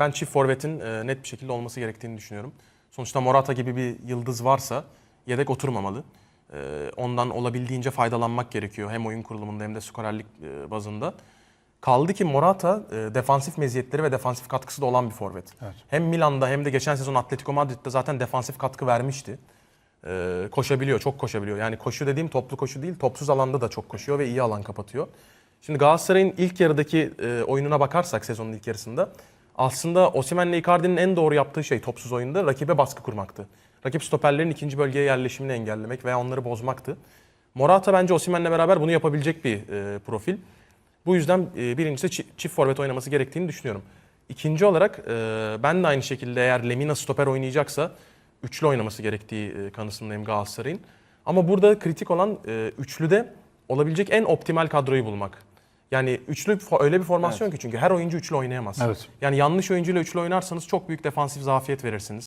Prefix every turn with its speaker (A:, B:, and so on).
A: Ben çift forvetin e, net bir şekilde olması gerektiğini düşünüyorum. Sonuçta Morata gibi bir yıldız varsa yedek oturmamalı. E, ondan olabildiğince faydalanmak gerekiyor hem oyun kurulumunda hem de skorerlik e, bazında. Kaldı ki Morata e, defansif meziyetleri ve defansif katkısı da olan bir forvet.
B: Evet.
A: Hem Milan'da hem de geçen sezon Atletico Madrid'de zaten defansif katkı vermişti. E, koşabiliyor, çok koşabiliyor. Yani koşu dediğim toplu koşu değil, topsuz alanda da çok koşuyor ve iyi alan kapatıyor. Şimdi Galatasaray'ın ilk yarıdaki e, oyununa bakarsak sezonun ilk yarısında aslında Osimhen'le Icardi'nin en doğru yaptığı şey topsuz oyunda rakibe baskı kurmaktı. Rakip stoperlerin ikinci bölgeye yerleşimini engellemek veya onları bozmaktı. Morata bence Osimhen'le beraber bunu yapabilecek bir e, profil. Bu yüzden e, birincisi çi- çift forvet oynaması gerektiğini düşünüyorum. İkinci olarak e, ben de aynı şekilde eğer Lemina stoper oynayacaksa üçlü oynaması gerektiği e, kanısındayım Galatasaray'ın. Ama burada kritik olan e, üçlüde olabilecek en optimal kadroyu bulmak. Yani üçlü öyle bir formasyon ki çünkü her oyuncu üçlü oynayamaz.
B: Evet.
A: Yani yanlış oyuncuyla üçlü oynarsanız çok büyük defansif zafiyet verirsiniz.